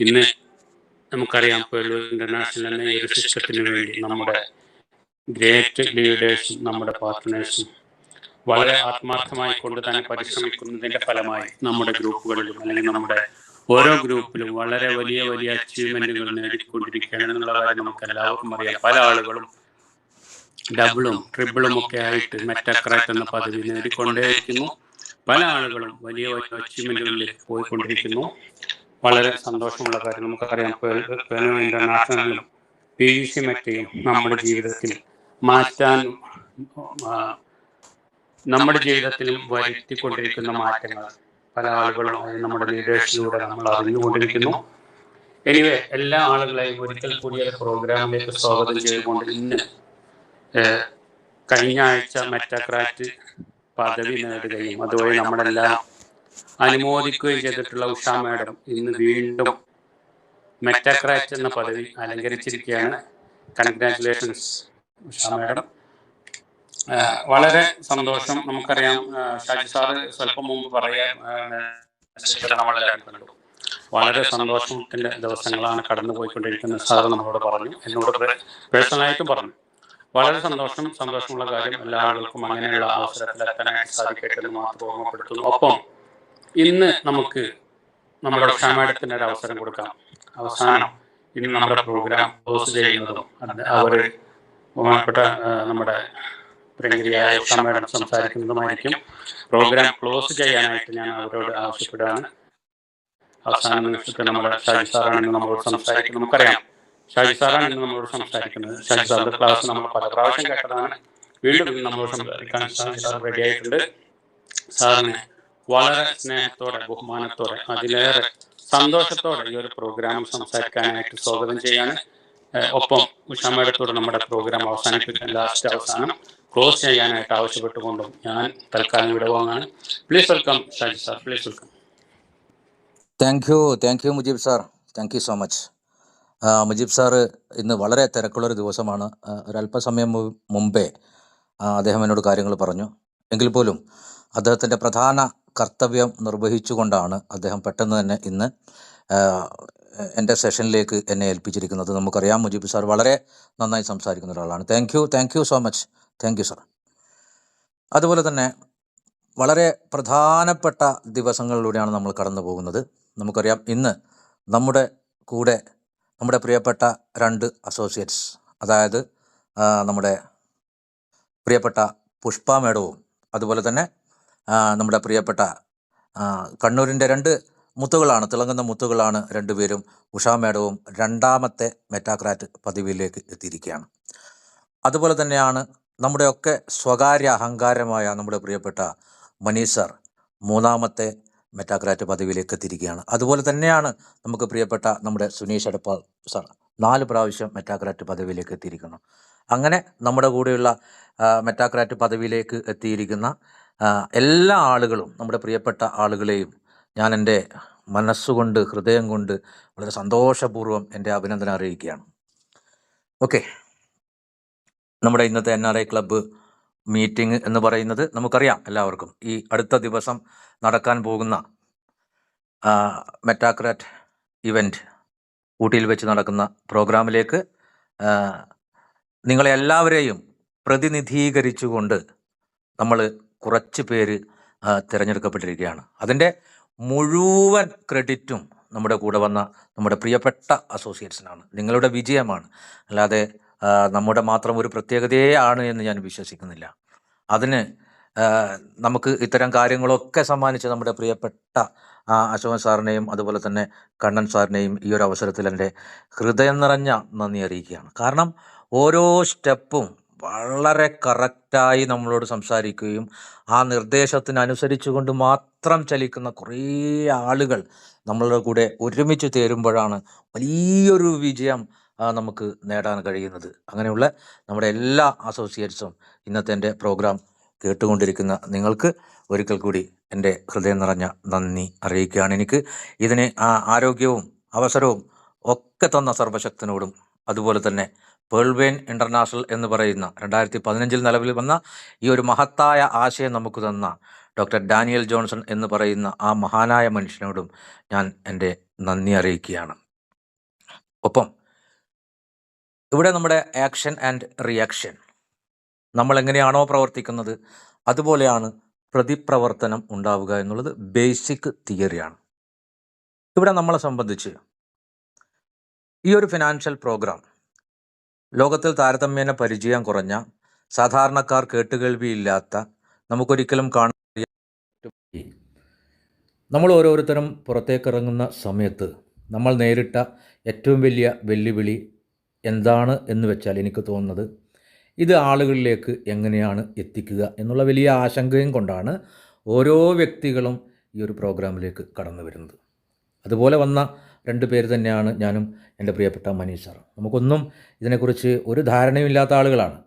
ഇന്ന് നമുക്കറിയാം പേളൂർ ഇന്റർനാഷണൽ എന്ന ഈ ഒരു സിസ്റ്റത്തിന് വേണ്ടി നമ്മുടെ ഗ്രേറ്റ് ലീഡേഴ്സും നമ്മുടെ പാർട്ട്നേഴ്സും വളരെ ആത്മാർത്ഥമായി കൊണ്ട് തന്നെ പരിശ്രമിക്കുന്നതിന്റെ ഫലമായി നമ്മുടെ ഗ്രൂപ്പുകളിലും അല്ലെങ്കിൽ നമ്മുടെ ഓരോ ഗ്രൂപ്പിലും വളരെ വലിയ വലിയ അച്ചീവ്മെന്റുകൾ നേടിക്കൊണ്ടിരിക്കുകയാണ് എന്നുള്ള കാര്യം നമുക്ക് എല്ലാവർക്കും അറിയാം. പല ആളുകളും ഡബിളും ട്രിപ്പിളും ഒക്കെ ആയിട്ട് മെറ്റക്രാറ്റ് എന്ന പദവി നേടിക്കൊണ്ടേയിരിക്കുന്നു. പല ആളുകളും വലിയ വലിയ അച്ചീവ്മെന്റുകളിലേക്ക് പോയിക്കൊണ്ടിരിക്കുന്നു. വളരെ സന്തോഷമുള്ള കാര്യം നമുക്കറിയാം. ഇന്റർനാഷണലിലും ഇന്റർനാഷണലും പി യു സി മെറ്റയും നമ്മുടെ ജീവിതത്തിൽ മാറ്റാൻ നമ്മുടെ ജീവിതത്തിലും വരുത്തിക്കൊണ്ടിരിക്കുന്ന മാറ്റങ്ങൾ പല ആളുകളും നമ്മുടെ ലീഡേഴ്സിലൂടെ നമ്മൾ അറിഞ്ഞുകൊണ്ടിരിക്കുന്നു. എനിവേ എല്ലാ ആളുകളെയും ഒരിക്കൽ കൂടി ഒരു പ്രോഗ്രാമിലേക്ക് സ്വാഗതം ചെയ്തുകൊണ്ട് ഇന്ന് കഴിഞ്ഞ ആഴ്ച മെറ്റാക്രാറ്റ് പദവി നേടുകയും അതുവഴി നമ്മളെല്ലാം അനുമോദിക്കുകയും ചെയ്തിട്ടുള്ള ഉഷ മാഡം ഇന്ന് വീണ്ടും മെറ്റാക്രാറ്റ് എന്ന പദവി അലങ്കരിച്ചിരിക്കുകയാണ്. Congratulations Usha madam. വളരെ സന്തോഷം. നമുക്കറിയാം ഷാജി സാറ് സ്വല്പം മുമ്പ് പറയാൻ വളരെ സന്തോഷത്തിന്റെ ദിവസങ്ങളാണ് കടന്നു പോയിക്കൊണ്ടിരിക്കുന്നത് സാർ നമ്മളോട് പറഞ്ഞു. എന്നോട് പേഴ്സണലായിട്ടും പറഞ്ഞു. വളരെ സന്തോഷം സന്തോഷമുള്ള കാര്യം എല്ലാ ആളുകൾക്കും അങ്ങനെയുള്ള അവസരത്തിൽ അവസരത്തിലെത്താനായിട്ട് സാധിക്കട്ടെ എന്ന് മാത്രം ഓർമ്മപ്പെടുത്തുന്നു. ഒപ്പം ഇന്ന് നമുക്ക് നമ്മുടെ ക്ഷാമേടത്തിന് ഒരു അവസരം കൊടുക്കാം. അവസാനം ഇന്ന് നമ്മുടെ പ്രോഗ്രാം ഹോസ്റ്റ് ചെയ്യുന്നതും അവർ ബഹുമാനപ്പെട്ട നമ്മുടെ പ്രിയങ്കരിയായ ക്ഷാമേടം സംസാരിക്കുന്നതുമായിരിക്കും. പ്രോഗ്രാം ക്ലോസ് ചെയ്യാനായിട്ട് ഞാൻ അവരോട് ആവശ്യപ്പെടുകയാണ്. അവസാന നിമിഷത്തിൽ നമ്മുടെ ഷാജി സാറാണ് നമ്മളോട് സംസാരിക്കുന്നത്. നമുക്കറിയാം ഷാജി സാറാണ് ഇന്ന് നമ്മളോട് സംസാരിക്കുന്നത്. ഷാജി സാറിന്റെ ക്ലാസ് നമ്മൾ പല പ്രാവശ്യം കേട്ടതാണ്. വീണ്ടും നമ്മൾ സംസാരിക്കാൻ ഷാജി സാർ റെഡി ആയിട്ടുണ്ട്. സാറിനെ വളരെ സ്നേഹത്തോടെ ബഹുമാനത്തോടെ അതിലേറെ സന്തോഷത്തോടെ ഈ ഒരു പ്രോഗ്രാം സംസാരിക്കാനായിട്ട് സ്വാഗതം ചെയ്യാണ്. ഒപ്പം ഉഷാമേടത്തോട് നമ്മുടെ പ്രോഗ്രാം അവസാനിപ്പിക്കാൻ ലാസ്റ്റ് അവസാനം ക്ലോസ് ചെയ്യാനായിട്ട് ആവശ്യപ്പെട്ടുകൊണ്ടും ഞാൻ തൽക്കാലം പോകാനാണ് please welcome Shaji sir please welcome thank you thank you Mujeeb sir thank you so much Mujeeb sir ഇന്ന് വളരെ തിരക്കുള്ളൊരു ദിവസമാണ്. ഒരല്പസമയം മുമ്പേ അദ്ദേഹം എന്നോട് കാര്യങ്ങൾ പറഞ്ഞു. എങ്കിൽ പോലും അദ്ദേഹത്തിന്റെ പ്രധാന കർത്തവ്യം നിർവഹിച്ചുകൊണ്ടാണ് അദ്ദേഹം പെട്ടെന്ന് തന്നെ ഇന്ന് എന്റെ സെഷനിലേക്ക് എന്നെ ഏൽപ്പിച്ചിരിക്കുന്നത്. നമുക്കറിയാം മുജീബ് സാർ വളരെ നന്നായി സംസാരിക്കുന്ന ഒരാളാണ്. Thank you thank you so much thank you sir അതുപോലെ തന്നെ വളരെ പ്രധാനപ്പെട്ട ദിവസങ്ങളിലൂടെയാണ് നമ്മൾ കടന്നു പോകുന്നത്. നമുക്കറിയാം ഇന്ന് നമ്മുടെ കൂടെ നമ്മുടെ പ്രിയപ്പെട്ട രണ്ട് അസോസിയേറ്റ്സ് അതായത് നമ്മുടെ പ്രിയപ്പെട്ട പുഷ്പ മേഡവും അതുപോലെ തന്നെ നമ്മുടെ പ്രിയപ്പെട്ട കണ്ണൂരിന്റെ രണ്ട് മുത്തുകളാണ് തിളങ്ങുന്ന മുത്തുകളാണ് രണ്ടുപേരും ഉഷാ മേഡവും രണ്ടാമത്തെ മെറ്റാക്രാറ്റ് പദവിയിലേക്ക് എത്തിയിരിക്കുകയാണ്. അതുപോലെ തന്നെയാണ് നമ്മുടെയൊക്കെ സ്വകാര്യ അഹങ്കാരമായ നമ്മുടെ പ്രിയപ്പെട്ട മനീഷ് മൂന്നാമത്തെ മെറ്റാക്രാറ്റ് പദവിയിലേക്ക് എത്തിയിരിക്കുകയാണ്. അതുപോലെ തന്നെയാണ് നമുക്ക് പ്രിയപ്പെട്ട നമ്മുടെ സുനീഷ് അടപ്പാൾ സാർ നാല് പ്രാവശ്യം മെറ്റാക്രാറ്റ് പദവിയിലേക്ക് എത്തിയിരിക്കുന്നു. അങ്ങനെ നമ്മുടെ കൂടെയുള്ള മെറ്റാക്രാറ്റ് പദവിയിലേക്ക് എത്തിയിരിക്കുന്ന എല്ലാ ആളുകളും നമ്മുടെ പ്രിയപ്പെട്ട ആളുകളെയും ഞാൻ എന്റെ മനസ്സുകൊണ്ട് ഹൃദയം കൊണ്ട് വളരെ സന്തോഷപൂർവം എന്റെ അഭിനന്ദനം അറിയിക്കുകയാണ്. ഓക്കെ. നമ്മുടെ ഇന്നത്തെ N R I club meeting എന്ന് പറയുന്നത് നമുക്കറിയാം എല്ലാവർക്കും. ഈ അടുത്ത ദിവസം നടക്കാൻ പോകുന്ന മെറ്റാക്രാറ്റ് ഇവന്റ് ഊട്ടിയിൽ വെച്ച് നടക്കുന്ന പ്രോഗ്രാമിലേക്ക് നിങ്ങളെ എല്ലാവരെയും പ്രതിനിധീകരിച്ചുകൊണ്ട് നമ്മൾ കുറച്ച് പേര് തിരഞ്ഞെടുക്കപ്പെട്ടിരിക്കുകയാണ്. അതിന്റെ മുഴുവൻ ക്രെഡിറ്റും നമ്മുടെ കൂടെ വന്ന നമ്മുടെ പ്രിയപ്പെട്ട അസോസിയേറ്റ്സിനാണ്. നിങ്ങളുടെ വിജയമാണ്. അല്ലാതെ നമ്മുടെ മാത്രം ഒരു പ്രത്യേകതയേ ആണ് എന്ന് ഞാൻ വിശ്വസിക്കുന്നില്ല. അതിന് നമുക്ക് ഇത്തരം കാര്യങ്ങളൊക്കെ സമ്മാനിച്ച നമ്മുടെ പ്രിയപ്പെട്ട അശോക് അശോകൻ സാറിനെയും അതുപോലെ തന്നെ കണ്ണൻ സാറിനെയും ഈ ഒരു അവസരത്തിൽ എന്റെ ഹൃദയം നിറഞ്ഞ നന്ദി അറിയിക്കുകയാണ്. കാരണം ഓരോ സ്റ്റെപ്പും വളരെ കറക്റ്റായി നമ്മളോട് സംസാരിക്കുകയും ആ നിർദ്ദേശത്തിനനുസരിച്ചു കൊണ്ട് മാത്രം ചലിക്കുന്ന കുറേ ആളുകൾ നമ്മളുടെ കൂടെ ഒരുമിച്ച് ചേരുമ്പോഴാണ് വലിയൊരു വിജയം നമുക്ക് നേടാൻ കഴിയുന്നത്. അങ്ങനെയുള്ള നമ്മുടെ എല്ലാ അസോസിയേറ്റ്സും ഇന്നത്തെ എന്റെ പ്രോഗ്രാം കേട്ടുകൊണ്ടിരിക്കുന്ന നിങ്ങൾക്ക് ഒരിക്കൽ കൂടി എന്റെ ഹൃദയം നിറഞ്ഞ നന്ദി അറിയിക്കുകയാണ് എനിക്ക്. ഇതിന് ആരോഗ്യവും അവസരവും ഒക്കെ തന്ന സർവശക്തനോടും അതുപോലെ തന്നെ പേൾവെയിൻ ഇന്റർനാഷണൽ എന്ന് പറയുന്ന രണ്ടായിരത്തി പതിനഞ്ചിൽ നിലവിൽ വന്ന ഈ ഒരു മഹത്തായ ആശയം നമുക്ക് തന്ന ഡോക്ടർ ഡാനിയൽ ജോൺസൺ എന്ന് പറയുന്ന ആ മഹാനായ മനുഷ്യനോടും ഞാൻ എന്റെ നന്ദി അറിയിക്കുകയാണ്. ഒപ്പം ഇവിടെ നമ്മുടെ ആക്ഷൻ ആൻഡ് റിയാക്ഷൻ. നമ്മൾ എങ്ങനെയാണോ പ്രവർത്തിക്കുന്നത് അതുപോലെയാണ് പ്രതിപ്രവർത്തനം ഉണ്ടാവുക എന്നുള്ളത് ബേസിക് തിയറിയാണ്. ഇവിടെ നമ്മളെ സംബന്ധിച്ച് ഈ ഒരു ഫിനാൻഷ്യൽ പ്രോഗ്രാം ലോകത്തിൽ താരതമ്യേന പരിചയം കുറഞ്ഞ സാധാരണക്കാർ കേട്ടുകേൾവിയില്ലാത്ത നമുക്കൊരിക്കലും കാണാൻ നമ്മൾ ഓരോരുത്തരും പുറത്തേക്കിറങ്ങുന്ന സമയത്ത് നമ്മൾ നേരിട്ട ഏറ്റവും വലിയ വെല്ലുവിളി എന്താണ് എന്ന് വെച്ചാൽ എനിക്ക് തോന്നുന്നത് ഇത് ആളുകളിലേക്ക് എങ്ങനെയാണ് എത്തിക്കുക എന്നുള്ള വലിയ ആശങ്കയും കൊണ്ടാണ് ഓരോ വ്യക്തികളും ഈ ഒരു പ്രോഗ്രാമിലേക്ക് കടന്നു വരുന്നത്. അതുപോലെ വന്ന രണ്ട് പേര് തന്നെയാണ് ഞാനും എന്റെ പ്രിയപ്പെട്ട മനീഷ് സാർ നമുക്കൊന്നും ഇതിനെക്കുറിച്ച് ഒരു ധാരണയുമില്ലാത്ത ആളുകളാണ്.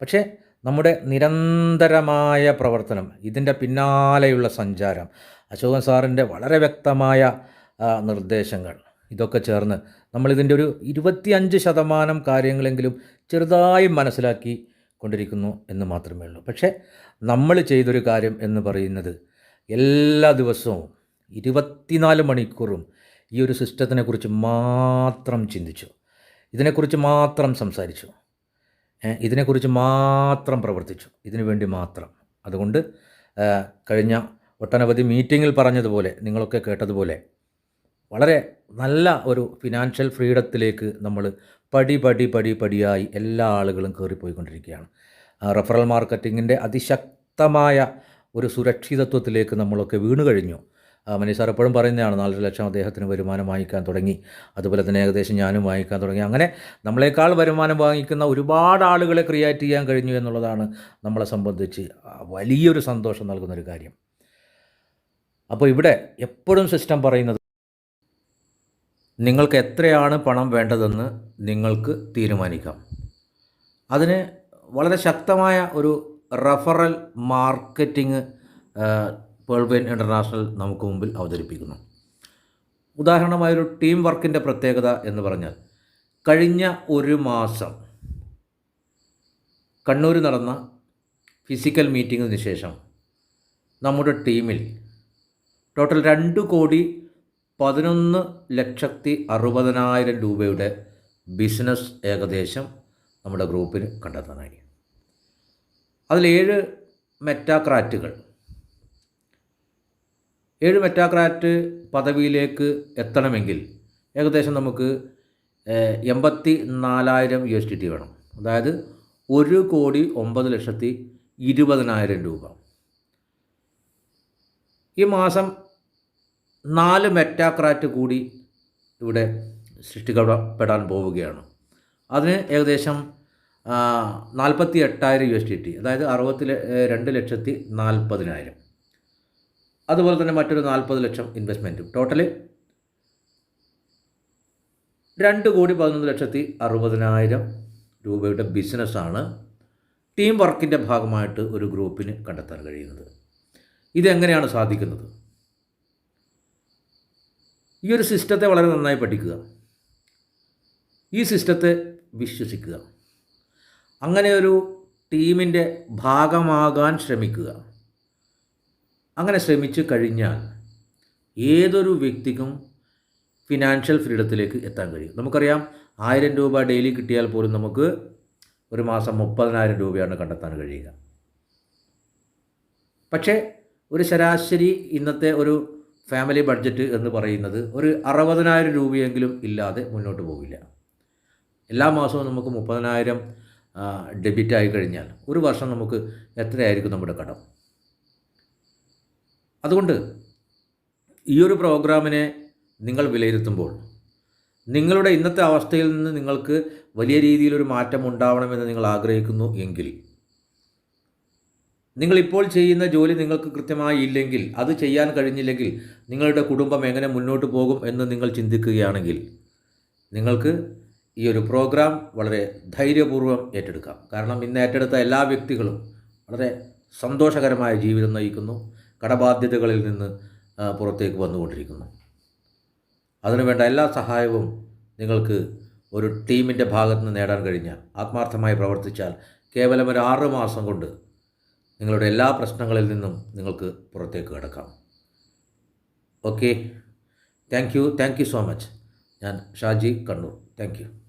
പക്ഷേ നമ്മുടെ നിരന്തരമായ പ്രവർത്തനം ഇതിന്റെ പിന്നാലെയുള്ള സഞ്ചാരം അശോകൻ സാറിന്റെ വളരെ വ്യക്തമായ നിർദ്ദേശങ്ങൾ ഇതൊക്കെ ചേർന്ന് നമ്മളിതിന്റെ ഒരു ഇരുപത്തിയഞ്ച് ശതമാനം കാര്യങ്ങളെങ്കിലും ചെറുതായി മനസ്സിലാക്കി കൊണ്ടിരിക്കുന്നു എന്ന് മാത്രമേ ഉള്ളൂ. പക്ഷേ നമ്മൾ ചെയ്തൊരു കാര്യം എന്ന് പറയുന്നത് എല്ലാ ദിവസവും ഇരുപത്തിനാല് മണിക്കൂറും ഈ ഒരു സിസ്റ്റത്തിനെ കുറിച്ച് മാത്രം ചിന്തിച്ചു. ഇതിനെക്കുറിച്ച് മാത്രം സംസാരിച്ചു. ഇതിനെക്കുറിച്ച് മാത്രം പ്രവർത്തിച്ചു. ഇതിനു വേണ്ടി മാത്രം. അതുകൊണ്ട് കഴിഞ്ഞ ഒട്ടനവധി മീറ്റിങ്ങിൽ പറഞ്ഞതുപോലെ നിങ്ങളൊക്കെ കേട്ടതുപോലെ വളരെ നല്ല ഒരു ഫിനാൻഷ്യൽ ഫ്രീഡത്തിലേക്ക് നമ്മൾ പടി പടി പടി പടിയായി എല്ലാ ആളുകളും കയറിപ്പോയിക്കൊണ്ടിരിക്കുകയാണ് റഫറൽ മാർക്കറ്റിങ്ങിന്റെ അതിശക്തമായ ഒരു സുരക്ഷിതത്വത്തിലേക്ക് നമ്മളൊക്കെ വീണു കഴിഞ്ഞു മനീഷ് സാർ എപ്പോഴും പറയുന്നതാണ് നാലര ലക്ഷം അദ്ദേഹത്തിന് വരുമാനം വാങ്ങിക്കാൻ തുടങ്ങി. അതുപോലെ തന്നെ ഏകദേശം ഞാനും വാങ്ങിക്കാൻ തുടങ്ങി. അങ്ങനെ നമ്മളെക്കാൾ വരുമാനം വാങ്ങിക്കുന്ന ഒരുപാട് ആളുകളെ ക്രിയേറ്റ് ചെയ്യാൻ കഴിഞ്ഞു എന്നുള്ളതാണ് നമ്മളെ സംബന്ധിച്ച് വലിയൊരു സന്തോഷം നൽകുന്നൊരു കാര്യം. അപ്പോൾ ഇവിടെ എപ്പോഴും സിസ്റ്റം പറയുന്നത് നിങ്ങൾക്ക് എത്രയാണ് പണം വേണ്ടതെന്ന് നിങ്ങൾക്ക് തീരുമാനിക്കാം. അതിന് വളരെ ശക്തമായ ഒരു റഫറൽ മാർക്കറ്റിംഗ് പേൾവെൻ ഇന്റർനാഷണൽ നമുക്ക് മുമ്പിൽ അവതരിപ്പിക്കുന്നു. ഉദാഹരണമായൊരു ടീം വർക്കിന്റെ പ്രത്യേകത എന്ന് പറഞ്ഞാൽ കഴിഞ്ഞ ഒരു മാസം കണ്ണൂർ നടന്ന ഫിസിക്കൽ മീറ്റിങ്ങിന് ശേഷം നമ്മുടെ ടീമിൽ ടോട്ടൽ രണ്ട് കോടി പതിനൊന്ന് ലക്ഷത്തി അറുപതിനായിരം രൂപയുടെ ബിസിനസ് ഏകദേശം നമ്മുടെ ഗ്രൂപ്പിന് കണ്ടെത്താനായി. അതിലേഴ് മെറ്റാക്രാറ്റുകൾ ഏഴ് മെറ്റാക്രാറ്റ് പദവിയിലേക്ക് എത്തണമെങ്കിൽ ഏകദേശം നമുക്ക് എൺപത്തി നാലായിരം യു എസ് ടി ടി വേണം. അതായത് ഒരു കോടി ഒമ്പത് ലക്ഷത്തി ഇരുപതിനായിരം രൂപ. ഈ മാസം നാല് മെറ്റാക്രാറ്റ് കൂടി ഇവിടെ സൃഷ്ടിക്കപ്പെടാൻ പോവുകയാണ്. അതിന് ഏകദേശം നാൽപ്പത്തി എട്ടായിരം യു എസ് ടി ടി അതായത് അറുപത്തി രണ്ട് ലക്ഷത്തി നാൽപ്പതിനായിരം അതുപോലെ തന്നെ മറ്റൊരു നാൽപ്പത് ലക്ഷം ഇൻവെസ്റ്റ്മെന്റും ടോട്ടൽ രണ്ട് കോടി പതിനൊന്ന് ലക്ഷത്തി അറുപതിനായിരം രൂപയുടെ ബിസിനസ്സാണ് ടീം വർക്കിന്റെ ഭാഗമായിട്ട് ഒരു ഗ്രൂപ്പിന് കണ്ടെത്താൻ കഴിയുന്നത്. ഇതെങ്ങനെയാണ് സാധിക്കുന്നത്? ഈ ഒരു സിസ്റ്റത്തെ വളരെ നന്നായി പഠിക്കുക. ഈ സിസ്റ്റത്തെ വിശ്വസിക്കുക. അങ്ങനെ ഒരു ടീമിന്റെ ഭാഗമാകാൻ ശ്രമിക്കുക. അങ്ങനെ ശ്രമിച്ചു കഴിഞ്ഞാൽ ഏതൊരു വ്യക്തിക്കും ഫിനാൻഷ്യൽ ഫ്രീഡത്തിലേക്ക് എത്താൻ കഴിയും. നമുക്കറിയാം ആയിരം രൂപ ഡെയിലി കിട്ടിയാൽ പോലും നമുക്ക് ഒരു മാസം മുപ്പതിനായിരം രൂപയാണ് കണ്ടെത്താൻ കഴിയുക. പക്ഷേ ഒരു ശരാശരി ഇന്നത്തെ ഒരു ഫാമിലി ബഡ്ജറ്റ് എന്ന് പറയുന്നത് ഒരു അറുപതിനായിരം രൂപയെങ്കിലും ഇല്ലാതെ മുന്നോട്ട് പോകില്ല എല്ലാ മാസവും നമുക്ക് മുപ്പതിനായിരം ഡെബിറ്റ് ആയി കഴിഞ്ഞാൽ ഒരു വർഷം നമുക്ക് എത്രയായിരിക്കും നമ്മുടെ കടം? അതുകൊണ്ട് ഈ ഒരു പ്രോഗ്രാമിനെ നിങ്ങൾ വിലയിരുത്തുമ്പോൾ നിങ്ങളുടെ ഇന്നത്തെ അവസ്ഥയിൽ നിന്ന് നിങ്ങൾക്ക് വലിയ രീതിയിലൊരു മാറ്റം ഉണ്ടാവണമെന്ന് നിങ്ങൾ ആഗ്രഹിക്കുന്നു എങ്കിൽ നിങ്ങളിപ്പോൾ ചെയ്യുന്ന ജോലി നിങ്ങൾക്ക് കൃത്യമായി ഇല്ലെങ്കിൽ അത് ചെയ്യാൻ കഴിഞ്ഞില്ലെങ്കിൽ നിങ്ങളുടെ കുടുംബം എങ്ങനെ മുന്നോട്ട് പോകും എന്ന് നിങ്ങൾ ചിന്തിക്കുകയാണെങ്കിൽ നിങ്ങൾക്ക് ഈ ഒരു പ്രോഗ്രാം വളരെ ധൈര്യപൂർവം ഏറ്റെടുക്കാം. കാരണം ഇന്ന് ഏറ്റെടുത്ത എല്ലാ വ്യക്തികളും വളരെ സന്തോഷകരമായ ജീവിതം നയിക്കുന്നു. കടബാധ്യതകളിൽ നിന്ന് പുറത്തേക്ക് വന്നുകൊണ്ടിരിക്കുന്നു. അതിനുവേണ്ട എല്ലാ സഹായവും നിങ്ങൾക്ക് ഒരു ടീമിന്റെ ഭാഗത്ത് നിന്ന് നേടാൻ കഴിഞ്ഞാൽ ആത്മാർത്ഥമായി പ്രവർത്തിച്ചാൽ കേവലം ഒരു ആറ് മാസം കൊണ്ട് നിങ്ങളുടെ എല്ലാ പ്രശ്നങ്ങളിൽ നിന്നും നിങ്ങൾക്ക് പുറത്തേക്ക് കിടക്കാം. Okay. Thank you. Thank you so much. ഞാൻ ഷാജി കണ്ണൂർ. Thank you.